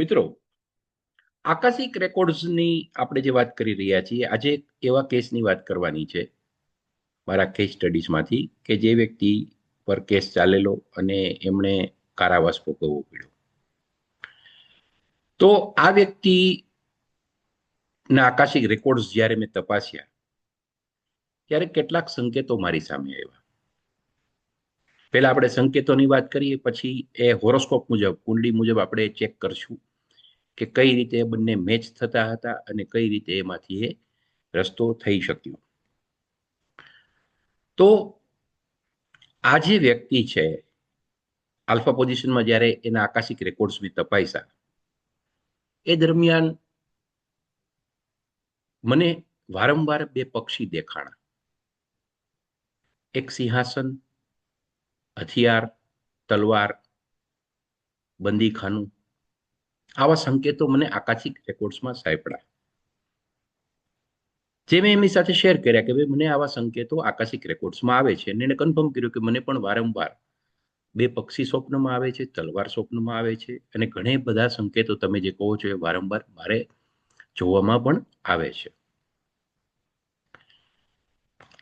મિત્રો આકાશિક રેકોર્ડ્સની આપણે જે વાત કરી રહ્યા છીએ, આજે એવા કેસની વાત કરવાની છે. મારા કેસ સ્ટડીઝમાંથી કે જે વ્યક્તિ પર કેસ ચાલેલો અને એમણે કારાવાસ ભોગવવો પડ્યો. તો આ વ્યક્તિ ના આકાશિક રેકોર્ડ્સ જ્યારે મેં તપાસ્યા, ત્યારે કેટલાક સંકેતો મારી સામે આવ્યા. પહેલા આપણે સંકેતોની વાત કરીએ, પછી એ હોરોસ્કોપ મુજબ કુંડલી મુજબ આપણે ચેક કરશું. કે કઈ રીતે બંને મેચ થતા હતા અને કઈ રીતે એમાંથી એ રસ્તો થઈ શક્યો. તો આ જે વ્યક્તિ છે આલ્ફા પોઝિશનમાં જ્યારે એના આકાશિક રેકોર્ડ્સ બી તપાસ્યા એ દરમિયાન મને વારંવાર બે પક્ષી દેખાણા. એક સિંહાસન, હથિયાર, તલવાર, બંદીખાનું આવા સંકેતો મને આકાશિક રેકોર્ડ્સમાં સાંપડ્યા જે મેં એમની સાથે શેર કર્યા કે ભાઈ મને આવા સંકેતો આકાશિક રેકોર્ડ્સમાં આવે છે. અને એને કન્ફર્મ કર્યું કે મને પણ વારંવાર બે પક્ષી સ્વપ્નમાં આવે છે, તલવાર સ્વપ્નમાં આવે છે. અને ઘણા બધા સંકેતો તમે જે કહો છો એ વારંવાર મારે જોવામાં પણ આવે છે.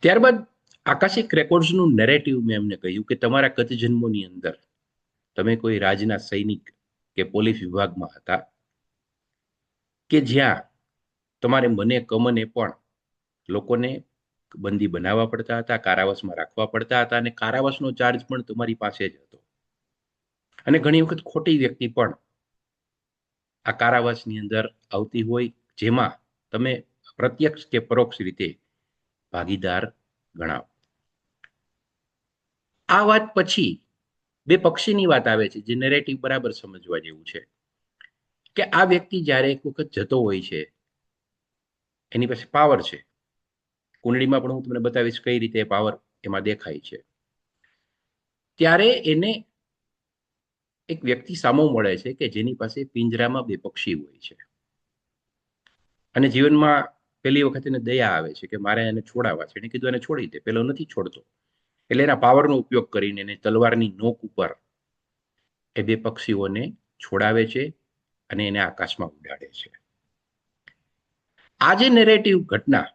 ત્યારબાદ આકાશિક રેકોર્ડ્સનું નેરેટિવ મેં એમને કહ્યું કે તમારા ગત જન્મોની અંદર તમે કોઈ રાજના સૈનિક કે પોલીસ વિભાગમાં હતા, કે જ્યાં તમારે મને કમને પણ લોકોને બંદી બનાવવા પડતા હતા, કારાવાસમાં રાખવા પડતા હતા અને કારાવાસનો ચાર્જ પણ તમારી પાસે જ હતો. અને ઘણી વખત ખોટી વ્યક્તિ પણ આ કારાવાસની અંદર આવતી હોય, જેમાં તમે પ્રત્યક્ષ કે પરોક્ષ રીતે ભાગીદાર ગણાવો. આ વાત પછી બે પક્ષીની વાત આવે છે જે નેરેટિવ બરાબર સમજવા જેવું છે. કે આ વ્યક્તિ જ્યારે એક વખત જતો હોય છે, એની પાસે પાવર છે. કુંડળીમાં પણ હું તમને બતાવીશ કઈ રીતે પાવર એમાં દેખાય છે. ત્યારે એને એક વ્યક્તિ સામો મળે છે કે જેની પાસે પિંજરામાં બે પક્ષી હોય છે. અને જીવનમાં પહેલી વખત એને દયા આવે છે કે મારે એને છોડાવવા છે. એને કીધું એને છોડી દે. પેલો નથી છોડતો. એટલે એના પાવરનો ઉપયોગ કરીને એને તલવારની નોક ઉપર એ બે પક્ષીઓને છોડાવે છે અને એને આકાશમાં ઉડાડે છે. આ નેરેટિવ ઘટના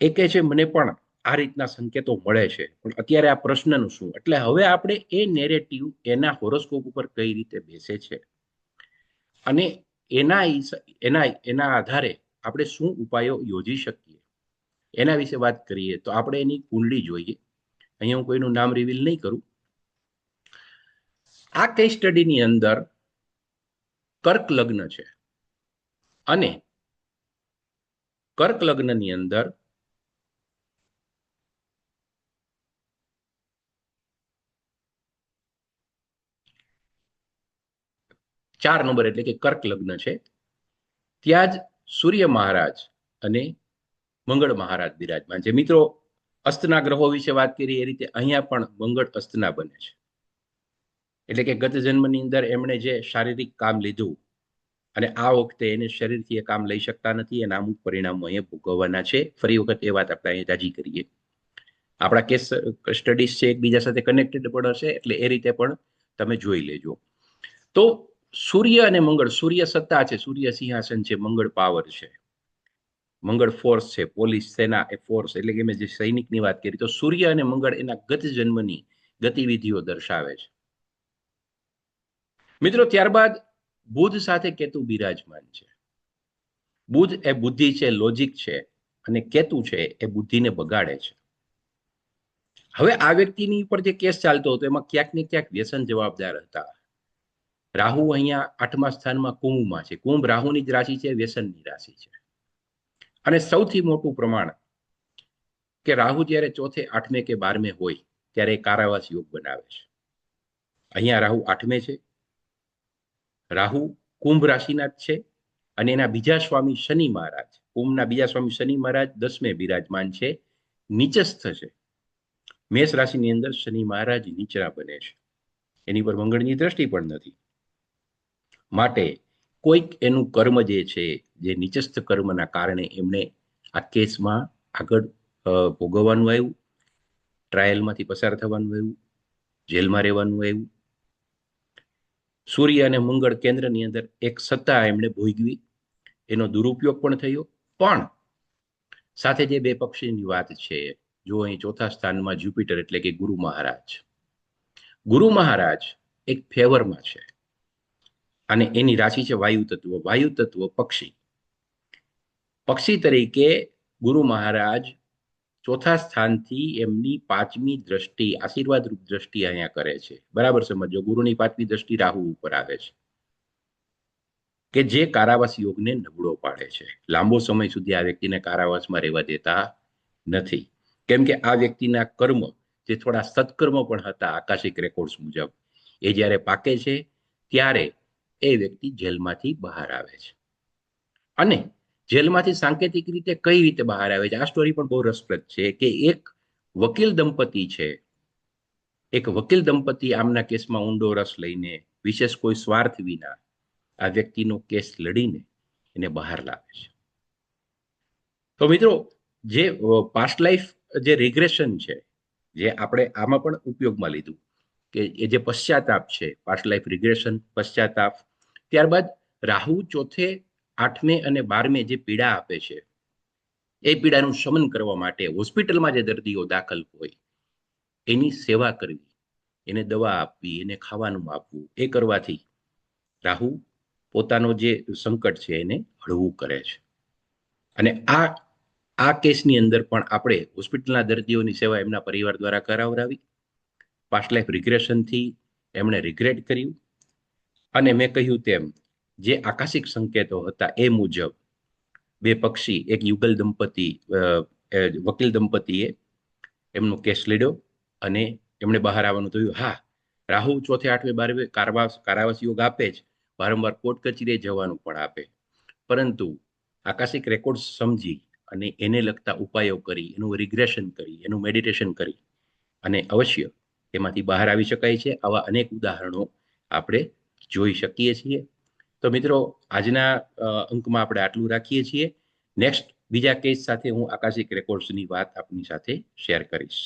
એ કહે છે, મને પણ આ રીતના સંકેતો મળે છે. પણ અત્યારે આ પ્રશ્નનું શું? એટલે હવે આપણે એ નેરેટિવ એના હોરોસ્કોપ ઉપર કઈ રીતે બેસે છે અને એના એના એના આધારે આપણે શું ઉપાયો યોજી શકીએ એના વિશે વાત કરીએ તો આપણે એની કુંડળી જોઈએ. અહીંયા હું કોઈનું નામ રિવીલ નહીં કરું. આ કેસ સ્ટડીની અંદર કર્ક લગ્ન છે. અને કર્ક લગ્નની અંદર ચાર નંબર એટલે કે કર્ક લગ્ન છે. ત્યાં જ સૂર્ય મહારાજ અને મંગળ મહારાજ બિરાજમાન છે. મિત્રો, અસ્તના ગ્રહો વિશે વાત કરી એ રીતે અહીંયા પણ મંગળ અસ્તના બને છે. એટલે કે ગત જન્મની અંદર એમણે જે શારીરિક કામ લીધું અને આ વખતે એને શરીરથી એ કામ લઈ શકતા નથી, એના અમુક પરિણામો અહીંયા ભોગવવાના છે. ફરી વખત એ વાત આપણે અહીંયા તાજી કરીએ. આપણા કેસ સ્ટડીઝ છે, એકબીજા સાથે કનેક્ટેડ પણ હશે, એટલે એ રીતે પણ તમે જોઈ લેજો. તો સૂર્ય અને મંગળ, સૂર્ય સત્તા છે, સૂર્ય સિંહાસન છે, મંગળ પાવર છે. મંગળ ફોર્સ છે, પોલીસ, સેના એ ફોર્સ એટલે કે મેં જે સૈનિકની વાત કરી, તો સૂર્ય અને મંગળ એના ગત જન્મની ગતિવિધિઓ દર્શાવે છે. મિત્રો, ત્યારબાદ બુધ સાથે કેતુ બિરાજમાન છે. બુધ એ બુદ્ધિ છે લોજિક છે, અને કેતુ છે, એ બુદ્ધિને બગાડે છે. હવે આ વ્યક્તિની ઉપર જે કેસ ચાલતો હતો, એમાં ક્યાંક ને ક્યાંક વ્યસન જવાબદાર હતા. રાહુ અહીંયા આઠમા સ્થાનમાં કુંભમાં છે. કુંભ રાહુની જ રાશિ છે, વ્યસનની રાશિ છે. અને સૌથી મોટું પ્રમાણ કે રાહુ જ્યારે ચોથે, આઠમે કે બારમે હોય, ત્યારે કારાવાસ યોગ બનાવે છે. અહીંયા રાહુ આઠમે છે. રાહુ કુંભ રાશિના જ છે અને એના બીજા સ્વામી શનિ મહારાજ, કુંભના બીજા સ્વામી શનિ મહારાજ દસમે બિરાજમાન છે, નીચસ્થ છે. મેષ રાશિની અંદર શનિ મહારાજ નીચરા બને છે. એની પર મંગળની દ્રષ્ટિ પણ નથી. માટે કોઈક એનું કર્મ જે છે જે નીચસ્થ કર્મના કારણે એમણે આ કેસમાં આગળ ભોગવવાનું આવ્યું, ટ્રાયલમાંથી પસાર થવાનું આવ્યું, જેલમાં રહેવાનું આવ્યું. સૂર્ય અને મંગળ કેન્દ્રની અંદર એક સત્તા એમણે ભોગવી, એનો દુરુપયોગ પણ થયો. પણ સાથે જે બે પક્ષીની વાત છે, જો અહીં ચોથા સ્થાનમાં જ્યુપિટર એટલે કે ગુરુ મહારાજ. ગુરુ મહારાજ એક ફેવરમાં છે. અને એની રાશિ છે વાયુ તત્વ વાયુ તત્વ પક્ષી. પક્ષી તરીકે ગુરુ મહારાજ ચોથા સ્થાનથી એમની પાંચમી દ્રષ્ટિ, આશીર્વાદ રૂપ દ્રષ્ટિ અહીંયા કરે છે. બરાબર સમજો ગુરુની પાંચમી દ્રષ્ટિ રાહુ ઉપર આવે છે. કે જે કારાવાસ યોગને નબળો પાડે છે. લાંબો સમય સુધી આ વ્યક્તિને કારાવાસમાં રહેવા દેતા નથી. કેમ કે આ વ્યક્તિના કર્મ, જે થોડા સત્કર્મ પણ હતા, આકાશિક રેકોર્ડ્સ મુજબ, એ જ્યારે પાકે છે, ત્યારે એ વ્યક્તિ જેલમાંથી બહાર આવે છે. અને જેલમાંથી સાંકેતિક રીતે કઈ રીતે બહાર આવે છે? આ સ્ટોરી પણ બહુ રસપ્રદ છે કે એક વકીલ દંપતી છે. એક વકીલ દંપતી આમના કેસમાં ઊંડો રસ લઈને, વિશેષ કોઈ સ્વાર્થ વિના, આ વ્યક્તિનો કેસ લડીને એને બહાર લાવે છે. તો મિત્રો, જે પાસ્ટ લાઈફ જે રિગ્રેશન છે, જે આપણે આમાં પણ ઉપયોગમાં લીધું કે એ જે પશ્ચાતાપ છે પાસ્ટ લાઈફ રિગ્રેશન પશ્ચાતાપ, ત્યારબાદ રાહુ ચોથે આઠમે અને બારમે જે પીડા આપે છે, એ પીડાનું શમન કરવા માટે હોસ્પિટલમાં જે દર્દીઓ દાખલ હોય, એની સેવા કરવી, એને દવા આપવી, એને ખાવાનું આપવું, એ કરવાથી રાહુ પોતાનો જે સંકટ છે એને હળવું કરે છે. અને આ આ કેસની અંદર પણ આપણે હોસ્પિટલના દર્દીઓની સેવા એમના પરિવાર દ્વારા કરાવડાવી પાસ્ટ લાઈફ રિગ્રેશનથી એમણે રિગ્રેટ કર્યું. અને મેં કહ્યું તેમ જે આકાશિક સંકેતો હતા એ મુજબ બે પક્ષી, એક યુગલ દંપતી વકીલ દંપતીએ એમનો કેસ લીધો અને એમણે બહાર આવવાનું થયું. હા, રાહુ ચોથે, આઠમે, બારમે કારવાસ, કારાવાસ યોગ આપે જ, વારંવાર કોર્ટ કચેરીએ જવાનું પણ આપે. પરંતુ આકાશિક રેકોર્ડ સમજી અને એને લગતા ઉપાયો કરી, એનું રિગ્રેશન કરી, એનું મેડિટેશન કરી અને અવશ્ય એમાંથી બહાર આવી શકાય છે. આવા અનેક ઉદાહરણો આપણે જોઈ શકીએ છીએ. તો મિત્રો, આજના અંકમાં આપણે આટલું રાખીએ છીએ. નેક્સ્ટ બીજા કેસ સાથે હું આકાશિક રેકોર્ડ્સની વાત આપની સાથે શેર કરીશ.